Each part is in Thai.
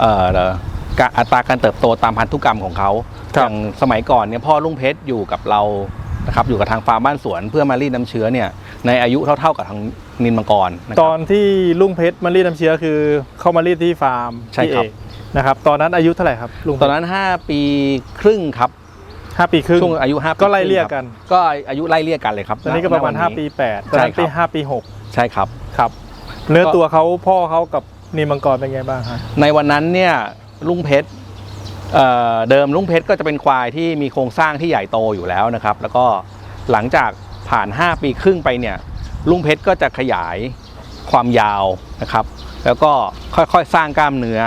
เอ่อการอัตราการเติบโตตามพันธุกรรมของเขาครัอบย่างสมัยก่อนเนี่ยพ่อลุงเพชรอยู่กับเรานะครับอยู่กับทางฟาร์มบ้านสวนเพื่อมารีดน้ำเชื้อเนี่ยในอายุเท่าๆกับทางนินมังกรนะคตรับอนที่ลุงเพชรมารีดน้ำเชื้อคือเข้ามารีดที่ฟาร์มใช่พี่ครับเอกนะครับตอนนั้นอายุเท่าไหร่ครับลุงตอนนั้น 5 ปีครึ่งครับห้าปีครึ่งช่วงอายุ5ปีก็ไล่เลี่ยครึ่งกันครับก็อายุไล่เลี่ยกันเลยครับตอนนี้ก็ประมาณณห้าวันปีนี้แปดตอนนั้นใช่ครับปีห้าปีหกใช่ครับครับ เนื้อก็ตัวเขาพ่อเขากับ นีมังกรเป็นไงบ้างฮะในวันนั้นเนี่ยลุงเพชรเเดิมลุงเพชรก็จะเป็นควายที่มีโครงสร้างที่ใหญ่โตอยู่แล้วนะครับ แล้วก็หลังจากผ่าน 5 ปีครึ่งไปเนี่ยลุงเพชรก็จะขยายความยาวนะครับ แล้วก็ค่อยๆสร้างกล้ามเนื้อ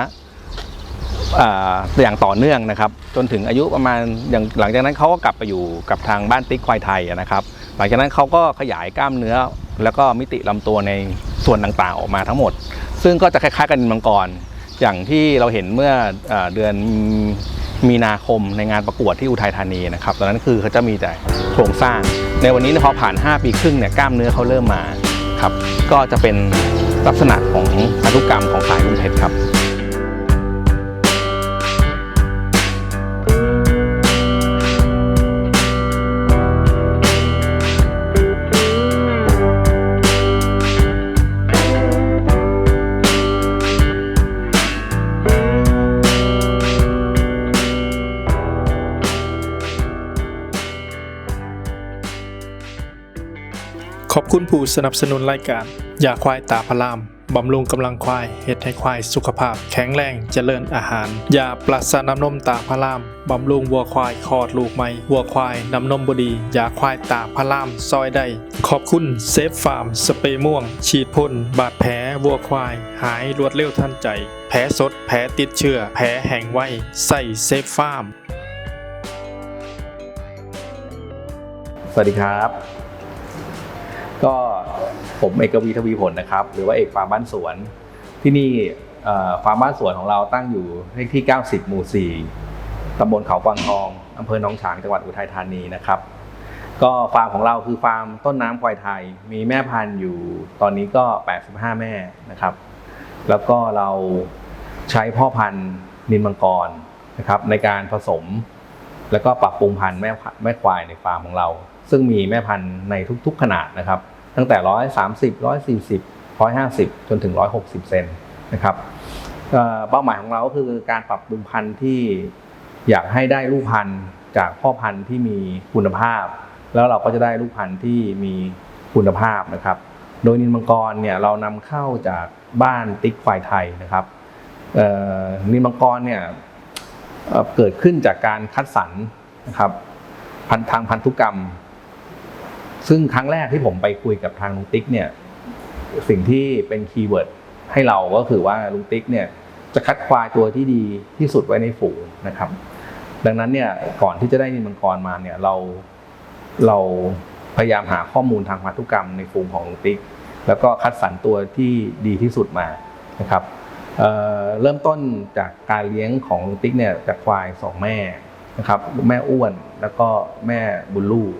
เอ่ออย่างต่อเนื่องนะครับ จนถึงอายุประมาณอย่างหลังจากนั้นเขาก็กลับไปอยู่กับทางบ้านติ๊กควายไทยนะครับ หลังจากนั้นเขาก็ขยายกล้ามเนื้อ แล้วก็มิติลำตัวในส่วนต่างๆออกมาทั้งหมด ซึ่งก็จะคล้ายๆกันมังกร อย่างที่เราเห็นเมื่อเอเดือนมีนาคมในงานประกวดที่อุทัยธานีนะครับตอนนั้นคือเขาจะมีแต่โครงสร้าง ในวันนี้เนี่ยพอผ่าน 5 ปีครึ่งเนี่ยกล้ามเนื้อเขาเริ่มมาครับก็จะเป็นลักษณะของพันธุกรรมของสายลุงเพชรครับ สนับสนุนรายการยาควายตาพรามบำรุงกำลังควายเฮ็ดให้ควายสุขภาพ แข็งแรงเจริญอาหาร ยาปราศน้ำนมตาพารามบำรุงวัวควายคลอดลูกใหม่วัวควายน้ำนมบดียาควายตาพารามซอยได้ ขอบคุณเซฟฟาร์ม สเปรย์ม่วง ฉีดพ่นบาดแผลวัวควาย หายรวดเร็วทันใจ แผลสด แผลติดเชื้อ แผลแห้งไวใส่เซฟฟาร์ม สวัสดีครับ ก็ผมเอกวีทวีผลนะครับ หรือว่าเอกฟาร์มบ้านสวน ที่นี่ฟาร์มบ้านสวนของเราตั้งอยู่เลขที่ 90 หมู่ 4ตำบลเขากวางทองอำเภอหนองฉางจังหวัดอุทัยธานีนะครับ ก็ฟาร์มของเราคือฟาร์มต้นน้ำควายไทย มีแม่พันธุ์อยู่ตอนนี้ก็ 85 แม่นะครับ แล้วก็เราใช้พ่อพันธุ์นินมังกรนะครับในการผสม แล้วก็ปรับปรุงพันธุ์แม่แม่ควายในฟาร์มของเรา ซึ่งมีแม่พันธุ์ในทุกๆขนาดนะครับ ตั้งแต่130 140 150จนถึง160เซนนะครับเป้าหมายของเราก็คือการปรับปรุงพันธุ์ที่อยากให้ได้ลูกพันธุ์จากพ่อพันธุ์ที่มีคุณภาพ แล้วเราก็จะได้ลูกพันธุ์ที่มีคุณภาพนะครับ โดยนินมังกรเนี่ยเรานำเข้าจากบ้านติ๊กควายไทยนะครับนินมังกรเนี่ย เกิดขึ้นจากการคัดสรรนะครับพันทางพันธุกรรม ซึ่งครั้งแรกที่ผมไปคุยกับทางลุงติ๊กเนี่ยสิ่งที่เป็นคีย์เวิร์ดให้เราก็คือว่าลุงติ๊กเนี่ยจะคัดควายตัวที่ดีที่สุดไว้ในฝูงนะครับ ดังนั้นเนี่ยก่อนที่จะได้นินมังกรมาเนี่ยเราเราพยายามหาข้อมูลทางพันธุกรรมในฝูงของลุงติ๊ก แล้วก็คัดสรรตัวที่ดีที่สุดมานะครับ เเริ่มต้นจากการเลี้ยงของลุงติ๊กเนี่ยจากควายสองแม่นะครับแม่อ้วนแล้วก็แม่บุญลูก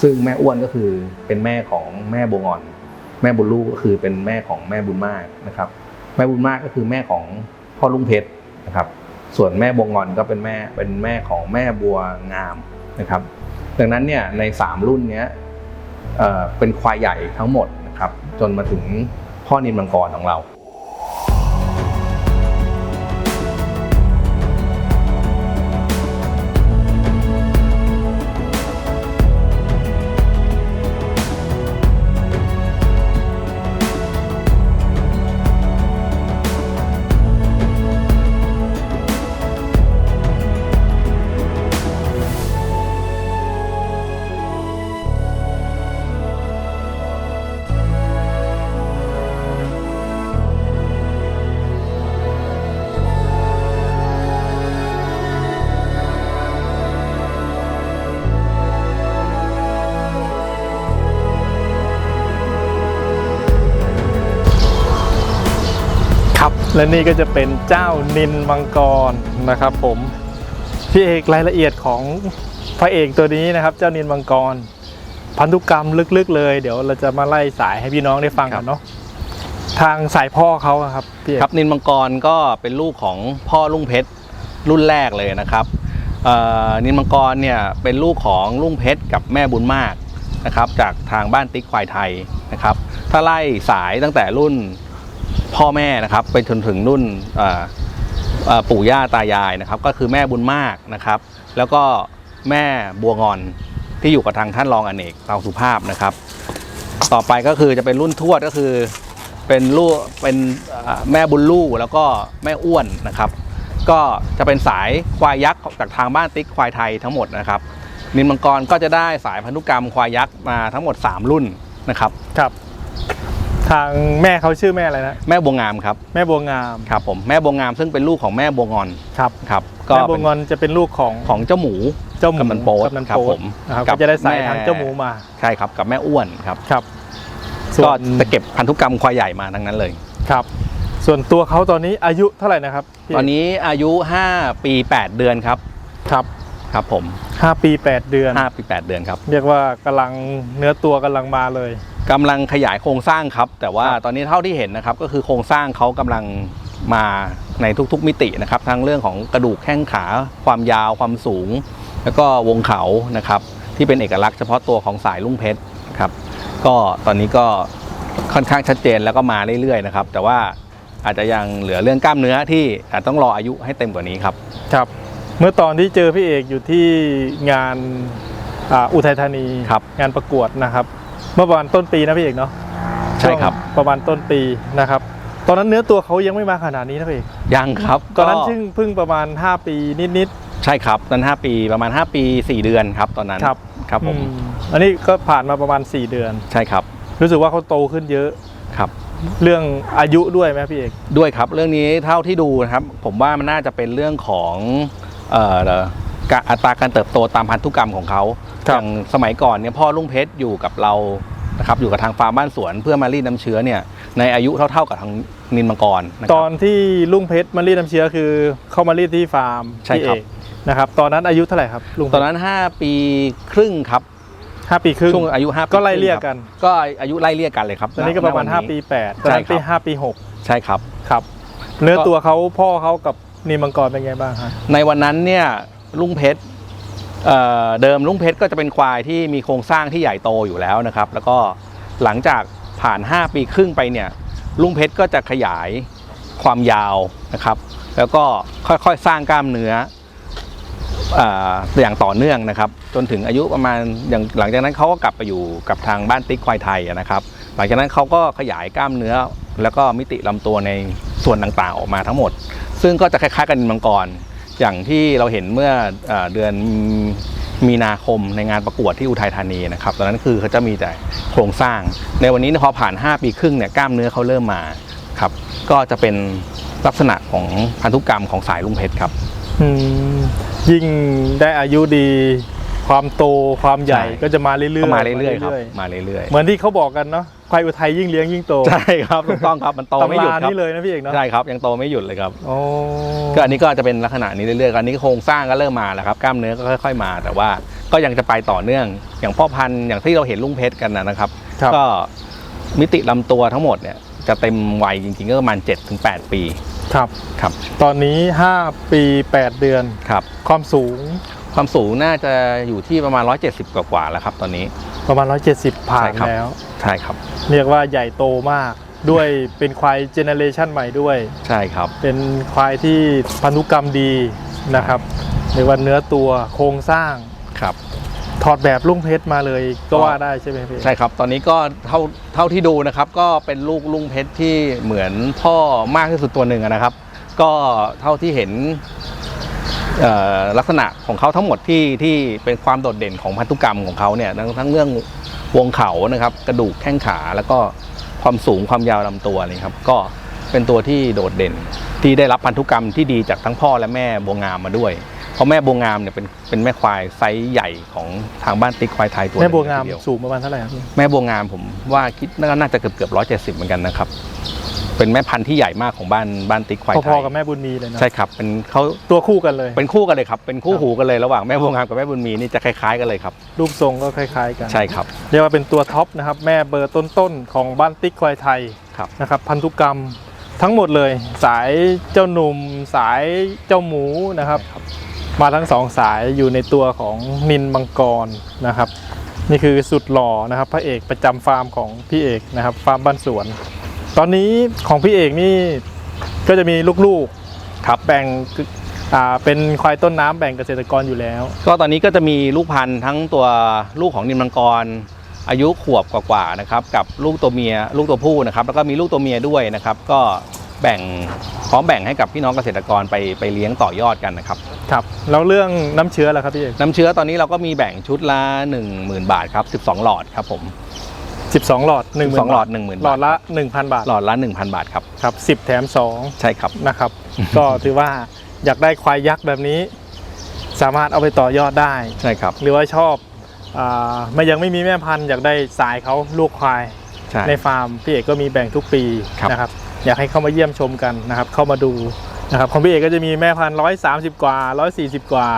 ซึ่งแม่อ้วนก็คือเป็นแม่ของแม่บงอนแม่บุญลูกก็คือเป็นแม่ของแม่บุญมากนะครับ แม่บุญมากก็คือแม่ของพ่อลุงเพชรนะครับ ส่วนแม่บงอนก็เป็นแม่เป็นแม่ของแม่บัวงามนะครับ ดังนั้นเนี่ยในสามรุ่นเนี้ยเเป็นควายใหญ่ทั้งหมดนะครับ จนมาถึงพ่อนินมังกรของเรา และนี่ก็จะเป็นเจ้านินมังกรนะครับ ผมพี่เอกรายละเอียดของพระเอกตัวนี้นะครับ เจ้านินมังกร พันธุกรรมลึกๆ เลย เดี๋ยวเราจะมาไล่สายให้พี่น้องได้ฟังกันเนาะทางสายพ่อเขาอะครับพี่เอกครับนินมังกรก็เป็นลูกของพ่อลุงเพชรรุ่นแรกเลยนะครับเอ่อนินมังกรเนี่ยเป็นลูกของลุงเพชรกับแม่บุญมากนะครับ จากทางบ้านติ๊กควายไทยนะครับ ถ้าไล่สายตั้งแต่รุ่น พ่อแม่นะครับไปจนถึงรุ่นปู่ย่าตายายนะครับ ก็คือแม่บุญมากนะครับ แล้วก็แม่บัวงอนที่อยู่กับทางท่านรองอเนกเตาสุภาพนะครับ ต่อไปก็คือจะเป็นรุ่นทวดก็คือเป็นลูกเป็นแม่บุญลู่แล้วก็แม่อ้วนนะครับ ก็จะเป็นสายควายยักษ์จากทางบ้านติ๊กควายไทยทั้งหมดนะครับนินมังกรก็จะได้สายพันธุกรรมควายยักษ์มาทั้งหมด 3 รุ่นนะครับครับ ทางแม่เขาชื่อแม่อะไรนะแม่บัวงามครับแม่บัวงามครับผมแม่บัวงามซึ่งเป็นลูกของแม่บัวงอนครับครับก็แม่บัวเป็นงอนจะเป็นลูกของของเจ้าหมูเจ้าหมูกำนันโป๊ดกำนันครับโป๊ผดมนะครับกับก็จะได้สายแม่ทางเจ้าหมูมาใช่ครับกับแม่อ้วนครับครับส่วก็นจะเก็บพันธุกรรมควายใหญ่มาทั้งนั้นเลยครับ ส่วนตัวเขาตอนนี้อายุเท่าไหร่นะครับพี่ตอนนี้อายุ 5 ปี 8 เดือนครับครับครับผมห้าปีแปดเดือน 5 ปี 8 เดือนครับ เรียกว่ากำลังเนื้อตัวกำลังมาเลย กำลังขยายโครงสร้างครับ แต่ว่าครับตอนนี้เท่าที่เห็นนะครับ ก็คือโครงสร้างเขากำลังมาในทุกๆมิตินะครับ ทั้งเรื่องของกระดูกแข้งขา ความยาวความสูง แล้วก็วงเขานะครับ ที่เป็นเอกลักษณ์เฉพาะตัวของสายลุงเพชรครับ ก็ตอนนี้ก็ค่อนข้างชัดเจนแล้วก็มาเรื่อยๆนะครับ แต่ว่าอาจจะยังเหลือเรื่องกล้ามเนื้อที่อาจต้องรออายุให้เต็มกว่านี้ครับ ครับ เมื่อตอนที่เจอพี่เอกอยู่ที่งานอ่าอุทัยธานีครับงานประกวดนะครับ เมื่อประมาณต้นปีนะพี่เอกเนาะใช่ครับวงประมาณต้นปีนะครับ ตอนนั้นเนื้อตัวเขายังไม่มาขนาดนี้นะพี่เอกยังครับตอนนั้นก็ซึ่งเพิ่งประมาณ 5 ปีนิดใช่ครับตอน5ปีประมาณ 5 ปี 4 เดือนครับตอนนั้นครับครับๆผมอืมอันนี้ก็ผ่านมาประมาณ 4 เดือนใช่ครับ รู้สึกว่าเขาโตขึ้นเยอะครับเรื่องอายุด้วยไหมพี่เอกด้วยครับ เรื่องนี้เท่าที่ดูนะครับ ผมว่ามันน่าจะเป็นเรื่องของเอ่อการ อัตราการเติบโตตามพันธุกรรมของเขาครัอบย่างสมัยก่อนเนี่ยพ่อลุงเพชรอยู่กับเรานะครับอยู่กับทางฟาร์มบ้านสวนเพื่อมารีดน้ำเชื้อเนี่ยในอายุเท่าๆกับทางนินมังกรนะคตรัอบนที่ลุงเพชรมารีดน้ำเชื้อคือเข้ามารีดที่ฟาร์มใช่พี่ครัเอบกนะครับตอนนั้นอายุเท่าไหร่ครับลุงเพชรตอนนั้น 5 ปีครึ่งครับห้าปีครึ่งช่วงอายุ5ปีก็ไล่เลี่ยครึ่งกันครับก็อายุไล่เลี่ยกันเลยครับตอนนี้ก็ประมาณณ5วันปีนี้8ตอนนั้นใช่ครับปี5ปีใช่ครับ6ครับ เนื้อตัวเขาพ่อเขากับนีมังกรเป็นไงบ้างฮะในวันนั้นเนี่ย ลุงเพชรเเดิมลุงเพชรก็จะเป็นควายที่มีโครงสร้างที่ใหญ่โตอยู่แล้วนะครับ แล้วก็หลังจากผ่าน 5 ปีครึ่งไปเนี่ยลุงเพชรก็จะขยายความยาวนะครับ แล้วก็ค่อยๆสร้างกล้ามเนื้อเอ่ออย่างต่อเนื่องนะครับ จนถึงอายุประมาณอย่างหลังจากนั้นเขาก็กลับไปอยู่กับทางบ้านติ๊กควายไทยนะครับ หลังจากนั้นเขาก็ขยายกล้ามเนื้อ แล้วก็มิติลำตัวในส่วนต่างๆออกมาทั้งหมด ซึ่งก็จะคล้ายๆกันมังกร อย่างที่เราเห็นเมื่อเอเดือนมีนาคมในงานประกวดที่อุทัยธานีนะครับตอนนั้นคือเขาจะมีแต่โครงสร้าง ในวันนี้พอผ่าน 5 ปีครึ่งเนี่ยกล้ามเนื้อเขาเริ่มมาครับ ก็จะเป็นลักษณะของพันธุกรรมของสายลุงเพชรครับยิ่งได้อายุดี ความโตความใหญ่ใช่ก็จะมาเรื่อยๆก็มาเรื่อยๆครับมามาเรื่อยเหมือนที่เขาบอกกันเนาะควายอุทัยยิ่งเลี้ยงยิ่งโตๆใช่ครับถูกต้องครับมันโตไม่หตำยุดราครับนี่เลยนะพี่เอกเนาะใช่ครับยังโตไม่หยุดเลยครับโอ้ก็อันนี้ก็จะเป็นลักษณะนี้เรื่อยๆอันนี้โครงสร้างก็เริ่มมาแล้วครับกล้ามเนื้อก็ค่อย ๆมา แต่ว่าก็ยังจะไปต่อเนื่อง อย่างพ่อพันธุ์อย่างที่เราเห็นลุงเพชรกันนะนะครับครับก็มิติลำตัวทั้งหมดเนี่ยจะเต็มวัยจริงๆก็ประมาณ7-8 ปีครับครับ ตอนนี้ 5 ปี 8 เดือนครับความสูง ความสูงน่าจะอยู่ที่ประมาณ 170 กว่าๆแล้วครับตอนนี้ ประมาณ 170 ผ่านใช่ครับแล้ว ใช่ครับ เรียกว่าใหญ่โตมากด้วยเป็นควายเจเนเรชันใหม่ด้วย ใช่ครับ เป็นควายที่พันธุกรรมดีนะครับเรียกว่าเนื้อตัวโครงสร้างครับถอดแบบลุงเพชรมาเลยก็ว่าได้ใช่ไหมพี่ใช่ครับ ตอนนี้ก็เท่าเท่าที่ดูนะครับ ก็เป็นลูกลุงเพชรที่เหมือนพ่อมากที่สุดตัวหนึ่งอะนะครับ ก็เท่าที่เห็นเอ่อ ลักษณะของเขาทั้งหมดที่ที่เป็นความโดดเด่นของพันธุกรรมของเขาเนี่ยทั้งทั้งเรื่องวงเขานะครับ กระดูกแข้งขาแล้วก็ความสูงความยาวลำตัวนี่ครับก็เป็นตัวที่โดดเด่นที่ได้รับพันธุกรรมที่ดีจากทั้งพ่อและแม่บัวงามมาด้วย เพราะแม่บัวงามเนี่ยเป็นเป็นแม่ควายไซส์ใหญ่ของทางบ้านติ๊กควายไทยตัวหแม่นึ่บัวงามทีเดียวสูงประมาณเท่าไหร่ครับพี่แม่บัวงามผมว่าคิดน่าจะเกือบเกือบร้อยเจ็ดสิบเหมือนกันนะครับ เป็นแม่พันธุ์ที่ใหญ่มากของบ้านบ้านติ๊กควายไทพอย ๆกับแม่บุญมีเลยนะใช่ครับเป็นเขาตัวคู่กันเลย เป็นคู่กันเลยครับ เป็นคู่ครับหูกันเลยระหว่างแม่บัวงามกับแม่บุญมีนี่จะคล้ายๆกันเลยครับ รูปทรงก็คล้ายๆกันใช่ครับ เรียกว่าเป็นตัวท็อปนะครับแม่เบอร์ต้นๆของบ้านติ๊กควายไทยครับ นะครับพันธุกรรมทั้งหมดเลย สายเจ้าหนุ่ม สายเจ้าหมูนะครับ มาทั้งสองสายอยู่ในตัวของนินมังกรนะครับ นี่คือสุดหล่อนะครับ พระเอกประจำฟาร์มของพี่เอกนะครับ ฟาร์มบ้านสวน ตอนนี้ของพี่เอกนี่ก็จะมีลูกๆครับแบ่งอ่าเป็นควายต้นน้ำแบ่งเกษตรกรอยู่แล้ว ก็ตอนนี้ก็จะมีลูกพันธุ์ทั้งตัวลูกของนิมมังกร อายุขวบกว่าๆนะครับกับลูกตัวเมียลูกตัวผู้นะครับแล้วก็มีลูกตัวเมียด้วยนะครับ ก็แบ่งพร้อมแบ่งให้กับพี่น้องเกษตรกรไปไปเลี้ยงต่อยอดกันนะครับครับแล้วเรื่องน้ำเชื้อล่ะครับพี่เอกน้ำเชื้อตอนนี้เราก็มีแบ่งชุดละ10,000 บาทครับ12 หลอดครับผม 12หลอด1 0 0 0 12 หลอด10,000หลอดบาทละ 1,000 บาทหลอดละ 1,000 บาทครับครับ 10 แถมใช่ครับ2นะครับ ก็ถือว่าอยากได้ควายยักษ์แบบนี้ สามารถเอาไปต่อยอดได้ใช่ครับ หรือว่าชอบอาไม่ยังไม่มีแม่พันธุ์อยากได้สายเขาลูกควายใช่ในฟาร์มพี่เอกก็มีแบ่งทุกปีครับนะครับอยากให้เข้ามาเยี่ยมชมกันนะครับ เข้ามาดูนะครับของพี่เอกก็จะมีแม่พันธุ์ร้อยสามสิบกว่าร้อยสี่สิบกว่า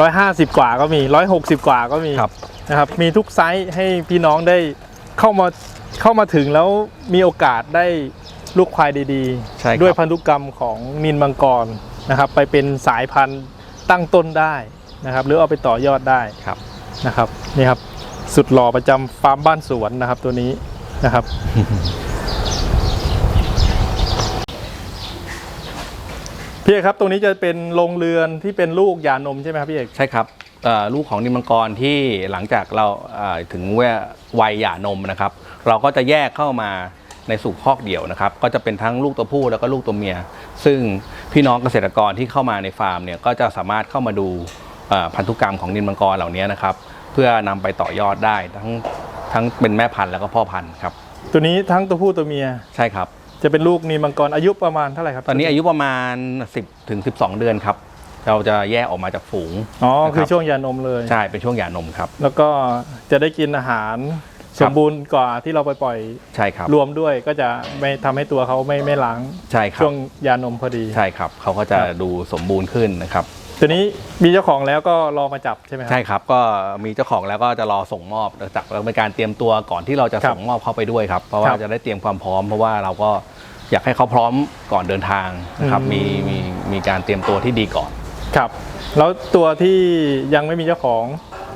ร้อยห้าสิบกว่าก็มีร้อยหกสิบกว่าก็มีครับนะครับมีทุกไซส์ให้พี่น้องได้ เข้ามาเข้ามาถึงแล้วมีโอกาสได้ลูกควายดีใช่ครับด้วยพันธุกรรมของนินมังกรนะครับ ไปเป็นสายพันธุ์ตั้งต้นได้นะครับ หรือเอาไปต่อยอดได้ครับ นะครับนี่ครับสุดหล่อประจำฟาร์มบ้านสวนนะครับตัวนี้นะครับ พี่เอกครับตรงนี้จะเป็นโรงเรือนที่เป็นลูกยานมใช่ไหมครับพี่เอก ใช่ครับเอ่อ ลูกของนิมมังกรที่หลังจากเราเอ่อถึงเวลาวัยหย่านมนะครับ เราก็จะแยกเข้ามาในสู่คอกเดี่ยวนะครับ ก็จะเป็นทั้งลูกตัวผู้แล้วก็ลูกตัวเมีย ซึ่งพี่น้องเกษตรกรที่เข้ามาในฟาร์มเนี่ยก็จะสามารถเข้ามาดูเอ่อพันธุกรรมของนินมังกรเหล่านี้นะครับ เพื่อนำไปต่อยอดได้ทั้งทั้งเป็นแม่พันธุ์แล้วก็พ่อพันธุ์ครับ ตัวนี้ทั้งตัวผู้ตัวเมียใช่ครับ จะเป็นลูกนินมังกรอายุประมาณเท่าไหร่ครับ ตอนนี้อายุประมาณ 10ถึง12 เดือนครับ เราจะแยกออกมาจากฝูงอ๋อนะครับคือช่วงยานมเลยใช่เป็นช่วงหย่านมครับ แล้วก็จะได้กินอาหารครัสบมบูรณ์กว่าที่เราไปปล่อยใช่ครับรวมด้วยก็จะไม่ทำให้ตัวเขาไม่ไม่ล้างใช่ครับช่วงยานมพอดีใช่ครับเขาก็จะครับดูสมบูรณ์ขึ้นนะครับตัวนี้มีเจ้าของแล้วก็รอมาจับใช่ไหมครับใช่ครับ ก็มีเจ้าของแล้วก็จะรอส่งมอบจากเราเป็นการเตรียมตัวก่อนที่เราจะครับส่งมอบเข้าไปด้วยครับ เพราะว่าครับจะได้เตรียมความพร้อมเพราะว่าเราก็อยากให้เขาพร้อมก่อนเดินทางนะครับอืมมีมีมีการเตรียมตัวที่ดีก่อน ครับ แล้วตัวที่ยังไม่มีเจ้าของ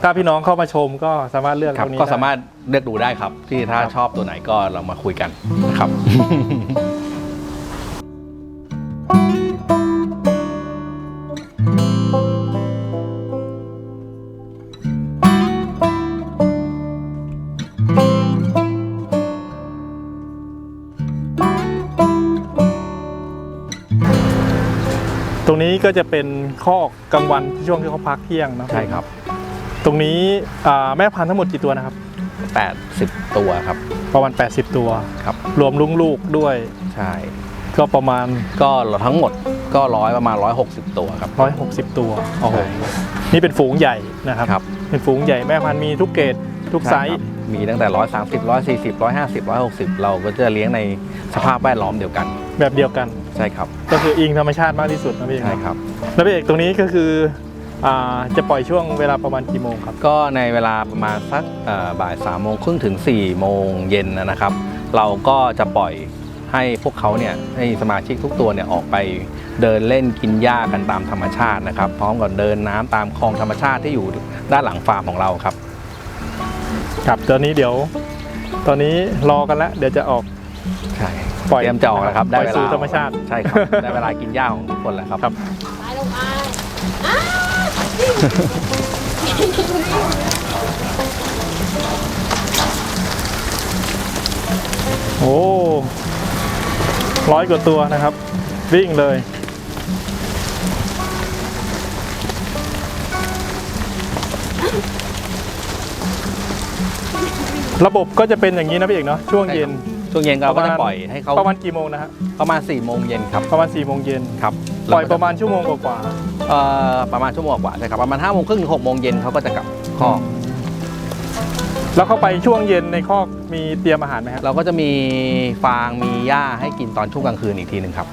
ถ้าพี่น้องเข้ามาชมก็สามารถเลือกครับตัวนี้ก็ได้ สามารถเลือกดูได้ครับ ที่ถ้าครับชอบตัวไหนก็เรามาคุยกันนะครับ นี้ก็จะเป็นคอกกลางวันช่วงที่เขาพักเที่ยงเนอะใช่ครับ ตรงนี้อ่าแม่พันธุ์ทั้งหมดกี่ตัวนะครับ 80 ตัวครับ ประมาณ 80 ตัว ครับ รวมลุงลูกด้วย ใช่ ก็ประมาณ ก็ทั้งหมดก็ร้อยประมาณ 160 ตัวครับ 160 ตัวโอ้โหใช่นี่เป็นฝูงใหญ่นะครับ ครับ เป็นฝูงใหญ่แม่พันธุ์มีทุกเกรดทุกไซใช่ส์ครับมีตั้งแต่ 130 140 150 160 เราก็จะเลี้ยงในสภาพแวดล้อมเดียวกัน แบบเดียวกัน ใช่ครับ ก็คืออิงธรรมชาติมากที่สุดนะพี่เอกใช่ครับ แล้วพี่เอกตรงนี้ก็คืออ่าจะปล่อยช่วงเวลาประมาณกี่โมงครับ ก็ในเวลาประมาณสักเอ่อบ่ายสามโมงครึ่งถึง4ี่โมงเย็นนะครับ เราก็จะปล่อยให้พวกเขาเนี่ยให้สมาชิกทุกตัวเนี่ยออกไปเดินเล่นกินหญ้ากันตามธรรมชาตินะครับ พร้อมกับเดินน้ำตามคลองธรรมชาติที่อยู่ด้านหลังฟาร์มของเราครับ ครับตอนนี้เดี๋ยว ตอนนี้รอกันแล้วเดี๋ยวจะออกใช่ ปล่อยเตรียมจะออกแล้วครับปได้ล่อยเวสู่ลาธรรมชาติ ใช่ครับ ได้เวลากินหญ้าของทุกคนแล้วครับ ครับ ไปลงไปโอ้ร้อยกว่าตัวนะครับ วิ่งเลย ระบบก็จะเป็นอย่างนี้นะพี่เอกเนาะช่วงเย็น ช่วงเย็นเราก็ประจะมาณปล่อยให้เขาประมาณกี่โมงนะฮะประมาณ4ี่โมงเย็นครับประมาณ4ี่โมงเย็นครับปล่อยประมาณชั่วโมงกว่าเอ่อประมาณชั่วโมงกว่าใช่ครับประมาณ5้าโมงครึ่งถึงหกโมงเย็นเขาก็จะกลับคอกๆแล้วเข้าไปช่วงเย็นในคอกมีเตรียมอาหารไหมครับเราก็จะมีฟางมีหญ้าให้กินตอนช่วงกลางคืนอีกทีหนึ่งครับ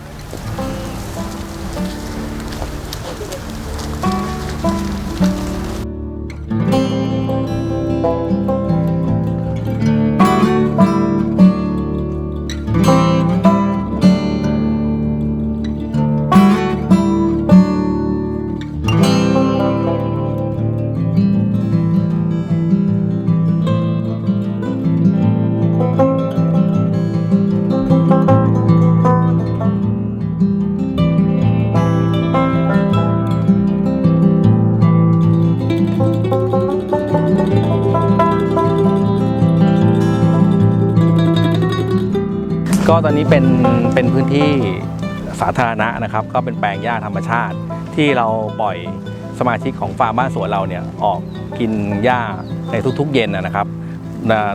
ก็ตอนนี้เป็นเป็นพื้นที่สาธารณะนะครับ ก็เป็นแปลงหญ้าธรรมชาติ ที่เราปล่อยสมาชิกของฟาร์มบ้านสวนเราเนี่ยออกกินหญ้าในทุกๆ เย็นนะครับ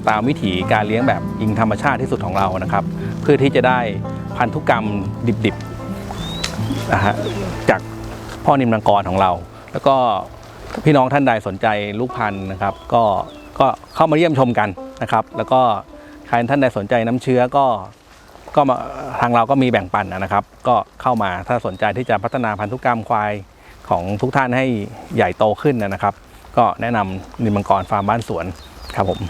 ตามวิถีการเลี้ยงแบบอิงธรรมชาติที่สุดของเรานะครับ เพื่อที่จะได้พันธุกรรมดิบๆนะฮะจากพ่อนิมังกรของเรา แล้วก็พี่น้องท่านใดสนใจลูกพันธุ์นะครับ ก็ก็เข้ามาเยี่ยมชมกันนะครับ แล้วก็ใครท่านใดสนใจน้ำเชื้อก็ ก็มาทางเราก็มีแบ่งปันนะครับ ก็เข้ามาถ้าสนใจที่จะพัฒนาพันธุกรรมควายของทุกท่านให้ใหญ่โตขึ้นนะครับ ก็แนะนำนิมมังกรฟาร์มบ้านสวนครับผม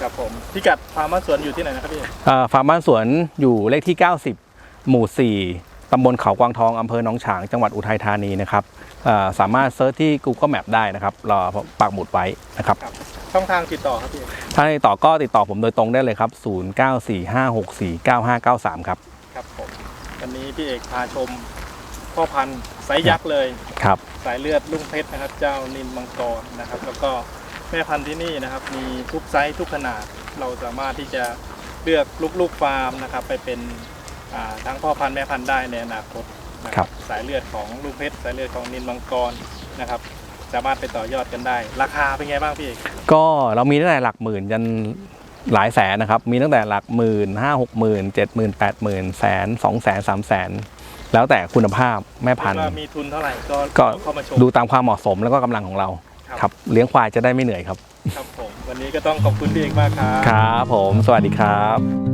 ครับผมพิกัดฟาร์มบ้านสวนอยู่ที่ไหนนะครับพี่เอ่อฟาร์มบ้านสวนอยู่เลขที่ 90 หมู่ 4ตำบลเขากวางทองอำเภอหนองฉางจังหวัดอุทัยธานีนะครับเอ่อสามารถเซิร์ชที่ Google Map ได้นะครับรอปักหมุดไว้นะครับครับช่องทางติดต่อครับพี่ ถ้าติดต่อก็ติดต่อผมโดยตรงได้เลยครับ 0945649593 ครับ ครับผมวันนี้พี่เอกพาชมพ่อพันธุ์ไซส์ยักษ์เลย ครับ สายเลือดลุงเพชรนะครับ เจ้านินมังกรนะครับ แล้วก็แม่พันธุ์ที่นี่นะครับ มีทุกไซส์ทุกขนาด เราสามารถที่จะเลือกลูกๆฟาร์มนะครับ ไปเป็นอ่าทั้งพ่อพันธุ์แม่พันธุ์ได้ในอนาคตนะครับ สายเลือดของลุงเพชรสายเลือดของนินมังกรนะครับ สามารถไปต่อยอดกันได้ ราคาเป็นไงบ้างพี่เอกก็เรามีตั้งแต่หลักหมื่นจนหลายแสนนะครับ มีตั้งแต่หลักหมื่นห้าหกหมื่นเจ็ดหมื่นแปดหมื่นแสนสองแสนสามแสนแล้วแต่คุณภาพแม่พันธุ์ว่ามีทุนเท่าไหร่ก็ก็เข้ามาชมดูตามความเหมาะสมแล้วก็กำลังของเราครับครับเลี้ยงควายจะได้ไม่เหนื่อยครับ ครับผม วันนี้ก็ต้องขอบคุณพี่เอกมากครับ ครับผม สวัสดีครับ